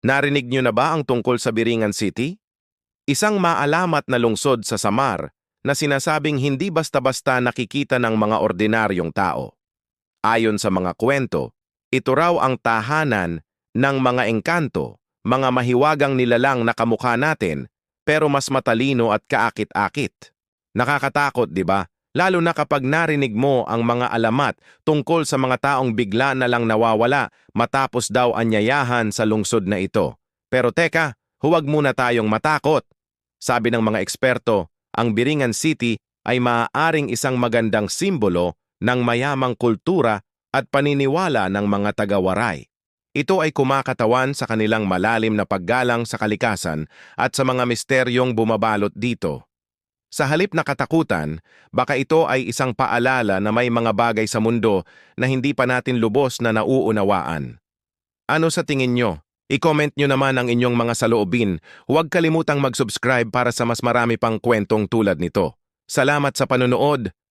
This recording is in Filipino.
Narinig niyo na ba ang tungkol sa Biringan City? Isang maalamat na lungsod sa Samar na sinasabing hindi basta-basta nakikita ng mga ordinaryong tao. Ayon sa mga kwento, ito raw ang tahanan ng mga engkanto, mga mahiwagang nilalang na kamukha natin, pero mas matalino at kaakit-akit. Nakakatakot, di ba? Lalo na kapag narinig mo ang mga alamat tungkol sa mga taong bigla na lang nawawala matapos daw anyayahan sa lungsod na ito. Pero teka, huwag muna tayong matakot. Sabi ng mga eksperto, ang Biringan City ay maaaring isang magandang simbolo ng mayamang kultura at paniniwala ng mga taga-Waray. Ito ay kumakatawan sa kanilang malalim na paggalang sa kalikasan at sa mga misteryong bumabalot dito. Sa halip na katakutan, baka ito ay isang paalala na may mga bagay sa mundo na hindi pa natin lubos na nauunawaan. Ano sa tingin nyo? I-comment nyo naman ang inyong mga saloobin. Huwag kalimutang mag-subscribe para sa mas marami pang kwentong tulad nito. Salamat sa panonood.